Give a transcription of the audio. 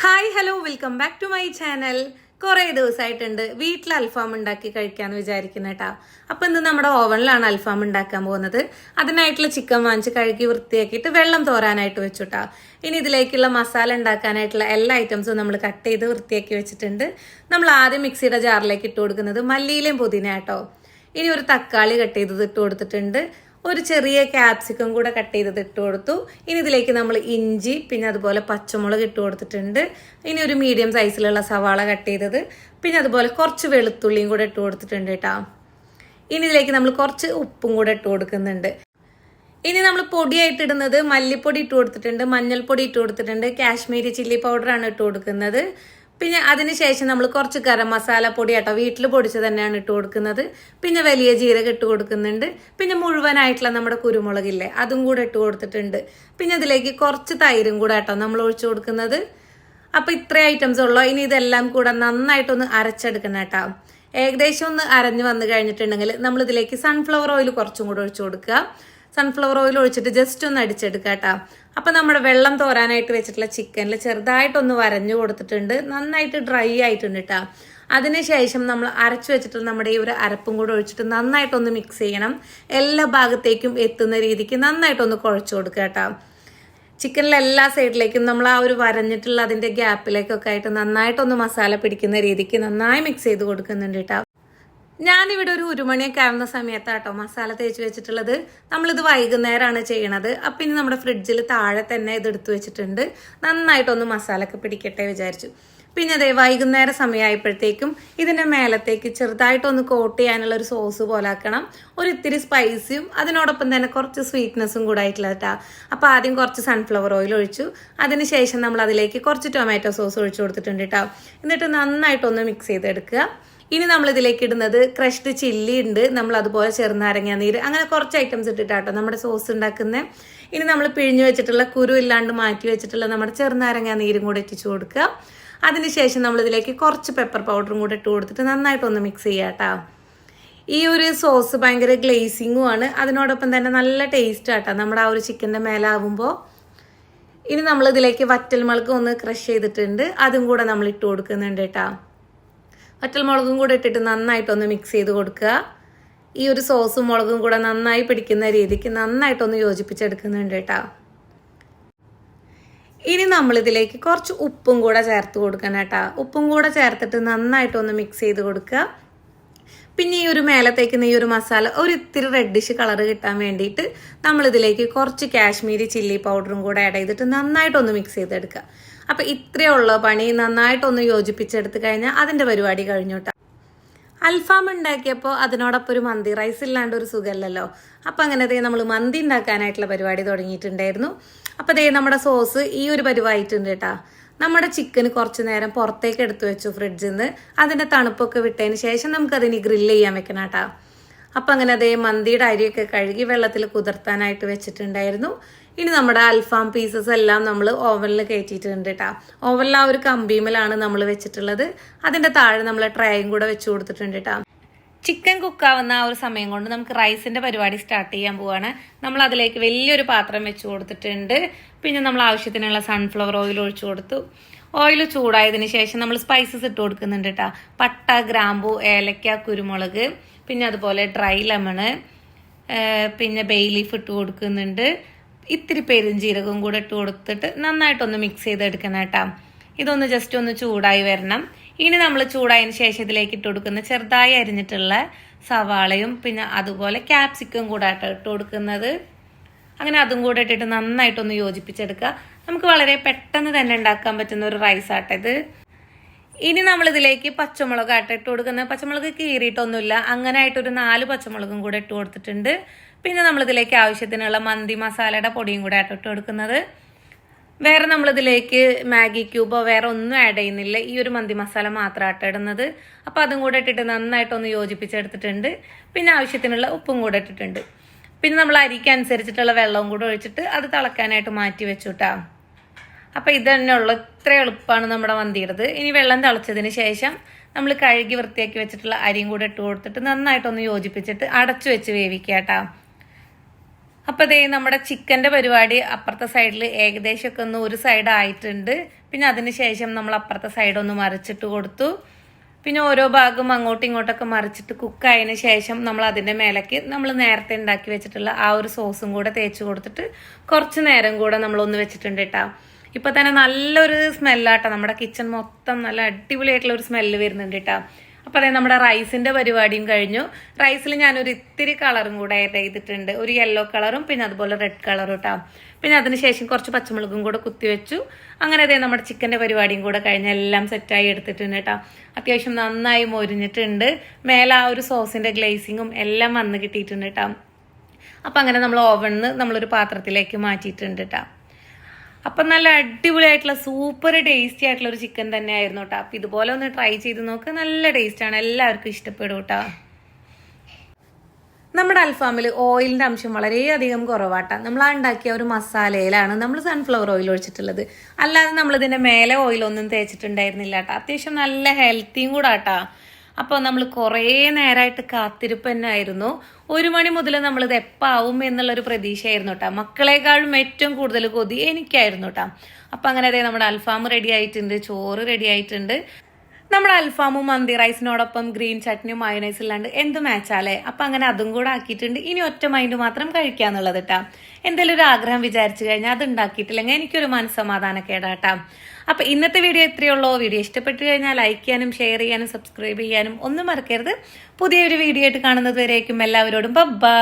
Hi hello welcome back to my channel കുറേ ദിവസമായിട്ടുണ്ട്. വീട്ടിൽ അൽഫാം ഉണ്ടാക്കി കഴിക്കാന്ന് വിചാരിക്കുന്ന കേട്ടാ. അപ്പൊ ഇന്ന് നമ്മുടെ ഓവനിലാണ് അൽഫാം ഉണ്ടാക്കാൻ പോകുന്നത്. അതിനായിട്ടുള്ള ചിക്കൻ വാങ്ങിച്ച് കഴുകി വൃത്തിയാക്കിയിട്ട് വെള്ളം തോരാനായിട്ട് വെച്ചു വെച്ചുട്ടാ. ഇനി ഇതിലേക്കുള്ള മസാല ഉണ്ടാക്കാനായിട്ടുള്ള എല്ലാ ഐറ്റംസും നമ്മൾ കട്ട് ചെയ്ത് വൃത്തിയാക്കി വെച്ചിട്ടുണ്ട്. നമ്മൾ ആദ്യം മിക്സിയുടെ ജാറിലേക്ക് ഇട്ട് കൊടുക്കുന്നത് മല്ലിയിലേയും പുതിന കേട്ടോ ഇനി ഒരു തക്കാളി കട്ട് ചെയ്തത് ഇട്ട് കൊടുത്തിട്ടുണ്ട്. ഒരു ചെറിയ ക്യാപ്സിക്കം കൂടെ കട്ട് ചെയ്തത് ഇട്ട് കൊടുത്തു. ഇനി ഇതിലേക്ക് നമ്മൾ ഇഞ്ചി പിന്നെ അതുപോലെ പച്ചമുളക് ഇട്ട് കൊടുത്തിട്ടുണ്ട്. ഇനി ഒരു മീഡിയം സൈസിലുള്ള സവാള കട്ട് ചെയ്തത്. പിന്നെ അതുപോലെ കുറച്ച് വെളുത്തുള്ളിയും കൂടെ ഇട്ട് കൊടുത്തിട്ടുണ്ട് കേട്ടോ. ഇനി ഇതിലേക്ക് നമ്മൾ കുറച്ച് ഉപ്പും കൂടെ ഇട്ട് കൊടുക്കുന്നുണ്ട്. ഇനി നമ്മൾ പൊടിയായിട്ട് ഇടുന്നത് മല്ലിപ്പൊടി ഇട്ട് കൊടുത്തിട്ടുണ്ട്. മഞ്ഞൾപ്പൊടി ഇട്ട് കൊടുത്തിട്ടുണ്ട്. കാശ്മീരി ചില്ലി പൗഡറാണ് ഇട്ട് കൊടുക്കുന്നത്. പിന്നെ അതിനുശേഷം നമ്മൾ കുറച്ച് ഗരം മസാല പൊടി കേട്ടോ വീട്ടിൽ പൊടിച്ച് തന്നെയാണ് ഇട്ട് കൊടുക്കുന്നത്. പിന്നെ വലിയ ജീരകം ഇട്ട് കൊടുക്കുന്നുണ്ട്. പിന്നെ മുഴുവനായിട്ടുള്ള നമ്മുടെ കുരുമുളകില്ലേ അതും കൂടെ ഇട്ട് കൊടുത്തിട്ടുണ്ട്. പിന്നെ അതിലേക്ക് കുറച്ച് തൈരും കൂടെ കേട്ടോ നമ്മൾ ഒഴിച്ചു കൊടുക്കുന്നത്. അപ്പോൾ ഇത്ര ഐറ്റംസ് ഉള്ളൂ. ഇനി ഇതെല്ലാം കൂടെ നന്നായിട്ടൊന്ന് അരച്ചെടുക്കണം കേട്ടോ. ഏകദേശം ഒന്ന് അരഞ്ഞു വന്നു കഴിഞ്ഞിട്ടുണ്ടെങ്കിൽ നമ്മൾ ഇതിലേക്ക് സൺഫ്ലവർ ഓയിൽ കുറച്ചും കൂടെ ഒഴിച്ചു കൊടുക്കുക. സൺഫ്ലവർ ഓയിൽ ഒഴിച്ചിട്ട് ജസ്റ്റ് ഒന്ന് അടിച്ചെടുക്കുക കേട്ടോ. അപ്പം നമ്മുടെ വെള്ളം തോരാനായിട്ട് വെച്ചിട്ടുള്ള ചിക്കനിൽ ചെറുതായിട്ടൊന്ന് വരഞ്ഞു കൊടുത്തിട്ടുണ്ട്. നന്നായിട്ട് ഡ്രൈ ആയിട്ടുണ്ട് കേട്ടോ അതിനുശേഷം നമ്മൾ അരച്ചു വെച്ചിട്ട് നമ്മുടെ ഈ ഒരു അരപ്പും കൂടെ ഒഴിച്ചിട്ട് നന്നായിട്ടൊന്ന് മിക്സ് ചെയ്യണം. എല്ലാ ഭാഗത്തേക്കും എത്തുന്ന രീതിക്ക് നന്നായിട്ടൊന്ന് കുഴച്ചു കൊടുക്കുക കേട്ടോ ചിക്കനിലെ എല്ലാ സൈഡിലേക്കും നമ്മൾ ആ ഒരു വരഞ്ഞിട്ടുള്ള അതിന്റെ ഗ്യാപ്പിലേക്കൊക്കെ ആയിട്ട് നന്നായിട്ടൊന്ന് മസാല പിടിക്കുന്ന രീതിക്ക് നന്നായി മിക്സ് ചെയ്ത് കൊടുക്കുന്നുണ്ട് കേട്ടോ ഞാനിവിടെ ഒരു ഉരുമണിയൊക്കെ ആവുന്ന സമയത്താട്ടോ മസാല തേച്ച് വെച്ചിട്ടുള്ളത്. നമ്മളിത് വൈകുന്നേരമാണ് ചെയ്യണത്. അപ്പം ഇനി നമ്മുടെ ഫ്രിഡ്ജിൽ താഴെ തന്നെ ഇത് എടുത്തു വെച്ചിട്ടുണ്ട്. നന്നായിട്ടൊന്ന് മസാലയൊക്കെ പിടിക്കട്ടെ വിചാരിച്ചു. പിന്നെ അതെ വൈകുന്നേരം സമയമായപ്പോഴത്തേക്കും ഇതിന്റെ മേലത്തേക്ക് ചെറുതായിട്ടൊന്ന് കോട്ട് ചെയ്യാനുള്ള ഒരു സോസ് പോലാക്കണം ഒരു ഇത്തിരി സ്പൈസിയും അതിനോടൊപ്പം തന്നെ കുറച്ച് സ്വീറ്റ്നെസ്സും കൂടെ ആയിട്ടുള്ള കേട്ടോ അപ്പോൾ ആദ്യം കുറച്ച് സൺഫ്ലവർ ഓയിൽ ഒഴിച്ചു. അതിനുശേഷം നമ്മൾ അതിലേക്ക് കുറച്ച് ടൊമാറ്റോ സോസ് ഒഴിച്ചു കൊടുത്തിട്ടുണ്ട് കേട്ടോ എന്നിട്ട് നന്നായിട്ടൊന്ന് മിക്സ് ചെയ്തെടുക്കുക. ഇനി നമ്മൾ ഇതിലേക്ക് ഇടുന്നത് ക്രഷ്ഡ് ചില്ലി ഉണ്ട്. നമ്മൾ അതുപോലെ ചെറുനാരങ്ങ നീര് അങ്ങനെ കുറച്ച് ഐറ്റംസ് ഇട്ടിട്ടാട്ടോ നമ്മുടെ സോസ് ഉണ്ടാക്കുന്ന. ഇനി നമ്മൾ പിഴിഞ്ഞു വെച്ചിട്ടുള്ള കുരു ഇല്ലാണ്ട് മാറ്റി വെച്ചിട്ടുള്ള നമ്മുടെ ചെറുനാരങ്ങ നീരും കൂടെ ഇട്ടിച്ചു കൊടുക്കുക. അതിനുശേഷം നമ്മൾ ഇതിലേക്ക് കുറച്ച് പെപ്പർ പൗഡറും കൂടെ ഇട്ട് കൊടുത്തിട്ട് നന്നായിട്ടൊന്ന് മിക്സ് ചെയ്യാട്ടോ ഈ ഒരു സോസ് ഭയങ്കര ഗ്ലേസിങ്ങും ആണ്. അതിനോടൊപ്പം തന്നെ നല്ല ടേസ്റ്റ് ആട്ടോ നമ്മുടെ ആ ഒരു ചിക്കന്റെ മേലാവുമ്പോൾ. ഇനി നമ്മൾ ഇതിലേക്ക് വറ്റൽമുളക് ഒന്ന് ക്രഷ് ചെയ്തിട്ടുണ്ട്. അതും കൂടെ നമ്മൾ ഇട്ട് കൊടുക്കുന്നുണ്ട് കേട്ടോ. വറ്റൽമുളകും കൂടെ ഇട്ടിട്ട് നന്നായിട്ടൊന്ന് മിക്സ് ചെയ്ത് കൊടുക്കുക. ഈ ഒരു സോസും മുളകും കൂടെ നന്നായി പിടിക്കുന്ന രീതിക്ക് നന്നായിട്ടൊന്ന് യോജിപ്പിച്ചെടുക്കുന്നുണ്ട് കേട്ടോ. ഇനി നമ്മളിതിലേക്ക് കുറച്ച് ഉപ്പും കൂടെ ചേർത്ത് കൊടുക്കണം കേട്ടോ. ഉപ്പും കൂടെ ചേർത്തിട്ട് നന്നായിട്ടൊന്ന് മിക്സ് ചെയ്ത് കൊടുക്കുക. പിന്നെ ഈ ഒരു മേലത്തേക്കുന്ന ഈ ഒരു മസാല ഒരു ഇത്തിരി റെഡിഷ് കളർ കിട്ടാൻ വേണ്ടിയിട്ട് നമ്മളിതിലേക്ക് കുറച്ച് കാശ്മീരി ചില്ലി പൗഡറും കൂടെ ആഡ് ചെയ്തിട്ട് നന്നായിട്ടൊന്ന് മിക്സ് ചെയ്തെടുക്കുക. അപ്പം ഇത്രയേ ഉള്ളൂ പണി. നന്നായിട്ടൊന്ന് യോജിപ്പിച്ചെടുത്ത് കഴിഞ്ഞാൽ അതിന്റെ പരിപാടി കഴിഞ്ഞോട്ടെ. അൽഫാം ഉണ്ടാക്കിയപ്പോൾ അതിനോടൊപ്പം ഒരു മന്തി റൈസ് ഇല്ലാണ്ട് ഒരു സുഖമല്ലല്ലോ അപ്പം അങ്ങനെ ദേ നമ്മൾ മന്തി ഉണ്ടാക്കാനായിട്ടുള്ള പരിപാടി തുടങ്ങിയിട്ടുണ്ടായിരുന്നു. അപ്പോൾ ദേ നമ്മുടെ സോസ് ഈ ഒരു പരിവായിട്ടുണ്ട് കേട്ടോ. നമ്മുടെ ചിക്കന് കുറച്ച് നേരം പുറത്തേക്ക് എടുത്തു വെച്ചു ഫ്രിഡ്ജിൽ നിന്ന് അതിന്റെ തണുപ്പൊക്കെ വിട്ടതിന് ശേഷം നമുക്കതിന് ഗ്രില്ല് ചെയ്യാൻ വെക്കണം കേട്ടോ. അപ്പം അങ്ങനെ അതേ മന്തിയുടെ അരിയൊക്കെ കഴുകി വെള്ളത്തിൽ കുതിർത്താനായിട്ട് വെച്ചിട്ടുണ്ടായിരുന്നു. ഇനി നമ്മുടെ അൽഫാം പീസസ് എല്ലാം നമ്മൾ ഓവനിൽ കയറ്റിയിട്ടുണ്ട് കേട്ടോ ഓവനിൽ ആ ഒരു കമ്പീമലാണ് നമ്മൾ വെച്ചിട്ടുള്ളത്. അതിന്റെ താഴെ നമ്മൾ ട്രേയും കൂടെ വെച്ച് കൊടുത്തിട്ടുണ്ട് കേട്ടോ ചിക്കൻ കുക്കാവുന്ന ആ ഒരു സമയം കൊണ്ട് നമുക്ക് റൈസിന്റെ പരിപാടി സ്റ്റാർട്ട് ചെയ്യാൻ പോവാണ്. നമ്മൾ അതിലേക്ക് വലിയൊരു പാത്രം വെച്ച് കൊടുത്തിട്ടുണ്ട്. പിന്നെ നമ്മൾ ആവശ്യത്തിനുള്ള സൺഫ്ലവർ ഓയിൽ ഒഴിച്ചു കൊടുത്തു. ഓയിൽ ചൂടായതിന് ശേഷം നമ്മൾ സ്പൈസസ് ഇട്ട് കൊടുക്കുന്നുണ്ട് കേട്ടോ പട്ട ഗ്രാമ്പു ഏലക്ക കുരുമുളക് പിന്നെ അതുപോലെ ഡ്രൈ ലെമണ് പിന്നെ ബേ ലീഫ് ഇട്ട് കൊടുക്കുന്നുണ്ട്. ഇത്തിരി പെരുംജീരകവും കൂടെ ഇട്ട് കൊടുത്തിട്ട് നന്നായിട്ടൊന്ന് മിക്സ് ചെയ്തെടുക്കണം കേട്ടോ. ഇതൊന്ന് ജസ്റ്റ് ഒന്ന് ചൂടായി വരണം. ഇനി നമ്മൾ ചൂടായതിന് ശേഷം ഇതിലേക്ക് ഇട്ട് കൊടുക്കുന്ന ചെറുതായി അരിഞ്ഞിട്ടുള്ള സവാളയും പിന്നെ അതുപോലെ ക്യാപ്സിക്കും കൂടെ ഇട്ട് കൊടുക്കുന്നത്. അങ്ങനെ അതും കൂടെ ഇട്ടിട്ട് നന്നായിട്ടൊന്ന് യോജിപ്പിച്ചെടുക്കുക. നമുക്ക് വളരെ പെട്ടെന്ന് തന്നെ ഉണ്ടാക്കാൻ പറ്റുന്ന ഒരു റൈസ് ഇത്. ഇനി നമ്മളിതിലേക്ക് പച്ചമുളക് ആട്ട ഇട്ട് കൊടുക്കുന്നത്. പച്ചമുളക് കീറിയിട്ടൊന്നുമില്ല. അങ്ങനെ ആയിട്ടൊരു നാല് പച്ചമുളകും കൂടെ ഇട്ട് കൊടുത്തിട്ടുണ്ട്. പിന്നെ നമ്മളിതിലേക്ക് ആവശ്യത്തിനുള്ള മന്തി മസാലയുടെ പൊടിയും കൂടെ ആട്ട ഇട്ട് കൊടുക്കുന്നത്. വേറെ നമ്മളിതിലേക്ക് മാഗി ക്യൂബോ വേറെ ഒന്നും ആഡ് ചെയ്യുന്നില്ല. ഈ ഒരു മന്തി മസാല മാത്രം ആട്ട ഇടുന്നത്. അപ്പോൾ അതും കൂടെ ഇട്ടിട്ട് നന്നായിട്ടൊന്ന് യോജിപ്പിച്ചെടുത്തിട്ടുണ്ട്. പിന്നെ ആവശ്യത്തിനുള്ള ഉപ്പും കൂടെ ഇട്ടിട്ടുണ്ട്. പിന്നെ നമ്മൾ അരിക്കനുസരിച്ചിട്ടുള്ള വെള്ളവും കൂടെ ഒഴിച്ചിട്ട് അത് തിളക്കാനായിട്ട് മാറ്റി വെച്ചുട്ടാ. അപ്പോൾ ഇത് തന്നെ ഉള്ളു ഇത്ര എളുപ്പമാണ് നമ്മുടെ മന്തിയുടേത്. ഇനി വെള്ളം തിളച്ചതിന് ശേഷം നമ്മൾ കഴുകി വൃത്തിയാക്കി വെച്ചിട്ടുള്ള അരിയും കൂടെ ഇട്ട് കൊടുത്തിട്ട് നന്നായിട്ടൊന്ന് യോജിപ്പിച്ചിട്ട് അടച്ചു വെച്ച് വേവിക്കുക കേട്ടോ. അപ്പോൾ ദേ നമ്മുടെ ചിക്കന്റെ പരിപാടി അപ്പുറത്തെ സൈഡിൽ ഏകദേശമൊക്കെ ഒന്ന് ഒരു സൈഡ് ആയിട്ടുണ്ട്. പിന്നെ അതിന് ശേഷം നമ്മൾ അപ്പുറത്തെ സൈഡ് ഒന്ന് മറിച്ചിട്ട് കൊടുത്തു. പിന്നെ ഓരോ ഭാഗം അങ്ങോട്ടും ഇങ്ങോട്ടൊക്കെ മറിച്ചിട്ട് കുക്കായതിനു ശേഷം നമ്മൾ അതിന്റെ മേലേക്ക് നമ്മൾ നേരത്തെ ഉണ്ടാക്കി വെച്ചിട്ടുള്ള ആ ഒരു സോസും കൂടെ തേച്ച് കൊടുത്തിട്ട് കുറച്ച് നേരം കൂടെ നമ്മളൊന്ന് വെച്ചിട്ടുണ്ട് കേട്ടോ. ഇപ്പൊ തന്നെ നല്ലൊരു സ്മെല്ലാട്ടോ. നമ്മുടെ കിച്ചൺ മൊത്തം നല്ല അടിപൊളിയായിട്ടുള്ള ഒരു സ്മെല്ല് വരുന്നുണ്ട് കേട്ടോ അപ്പൊ അതായത് നമ്മുടെ റൈസിന്റെ പരിപാടിയും കഴിഞ്ഞു. റൈസിൽ ഞാനൊരു ഇത്തിരി കളറും കൂടെ ആഡ് ചെയ്തിട്ടുണ്ട്. ഒരു യെല്ലോ കളറും പിന്നെ അതുപോലെ റെഡ് കളറും കേട്ടോ പിന്നെ അതിനുശേഷം കുറച്ച് പച്ചമുളകും കൂടെ കുത്തിവെച്ചു അങ്ങനെ അതേ നമ്മുടെ ചിക്കന്റെ പരിപാടിയും കൂടെ കഴിഞ്ഞ് എല്ലാം സെറ്റായി എടുത്തിട്ടുണ്ട് കേട്ടോ അത്യാവശ്യം നന്നായി മൊരിഞ്ഞിട്ടുണ്ട്. മേലെ ആ ഒരു സോസിന്റെ ഗ്ലേസിങ്ങും എല്ലാം വന്ന് കിട്ടിയിട്ടുണ്ട് കേട്ടോ അപ്പോൾ അങ്ങനെ നമ്മൾ ഓവണിൽ നമ്മളൊരു പാത്രത്തിലേക്ക് മാറ്റിയിട്ടുണ്ട് കേട്ടോ അപ്പം നല്ല അടിപൊളിയായിട്ടുള്ള സൂപ്പർ ടേസ്റ്റി ആയിട്ടുള്ള ഒരു ചിക്കൻ തന്നെയായിരുന്നു കേട്ടോ അപ്പം ഇതുപോലെ ഒന്ന് ട്രൈ ചെയ്ത് നോക്ക്. നല്ല ടേസ്റ്റ് ആണ്. എല്ലാവർക്കും ഇഷ്ടപ്പെടും കേട്ടോ നമ്മുടെ അൽഫാമിൽ ഓയിലിന്റെ അംശം വളരെയധികം കുറവാട്ടാ നമ്മൾ ഉണ്ടാക്കിയ ഒരു മസാലയിലാണ് നമ്മൾ സൺഫ്ലവർ ഓയിൽ ഒഴിച്ചിട്ടുള്ളത്. അല്ലാതെ നമ്മൾ ഇതിന്റെ മേലെ ഓയിലൊന്നും തേച്ചിട്ടുണ്ടായിരുന്നില്ല കേട്ടോ അത്യാവശ്യം നല്ല ഹെൽത്തിയും കൂടെ ആട്ടാ അപ്പോൾ നമ്മൾ കുറേ നേരമായിട്ട് കാത്തിരിപ്പ് തന്നെ ആയിരുന്നു ഒരു മണി മുതൽ നമ്മളിത് എപ്പാവും എന്നുള്ളൊരു പ്രതീക്ഷയായിരുന്നു കേട്ടോ മക്കളെക്കാളും ഏറ്റവും കൂടുതൽ കൊതി എനിക്കായിരുന്നു കേട്ടോ അപ്പം അങ്ങനെ അതെ നമ്മുടെ അൽഫാം റെഡി ആയിട്ടുണ്ട് ചോറ് റെഡി ആയിട്ടുണ്ട്. നമ്മുടെ അൽഫാമും മന്തി റൈസിനോടൊപ്പം ഗ്രീൻ ചട്നിയും മയോനൈസ് ഇല്ലാണ്ട് എന്ത് മാച്ചാലേ അപ്പം അങ്ങനെ അതും കൂടെ ആക്കിയിട്ടുണ്ട്. ഇനി ഒറ്റ മൈൻഡ് മാത്രം കഴിക്കാന്നുള്ളത് കേട്ടാ എന്തെങ്കിലും ഒരു ആഗ്രഹം വിചാരിച്ചു കഴിഞ്ഞാൽ അത് ഉണ്ടാക്കിയിട്ടില്ലെങ്കിൽ എനിക്കൊരു മനസ്സമാധാനക്കേടാട്ടാ. അപ്പൊ ഇന്നത്തെ വീഡിയോ എത്രയേ ഉള്ളൂ. വീഡിയോ ഇഷ്ടപ്പെട്ടു കഴിഞ്ഞാൽ ലൈക്ക് ചെയ്യാനും ഷെയർ ചെയ്യാനും സബ്സ്ക്രൈബ് ചെയ്യാനും ഒന്നും മറക്കരുത്. പുതിയൊരു വീഡിയോ ആയിട്ട് കാണുന്നത് വരേക്കും എല്ലാവരോടും. ബൈ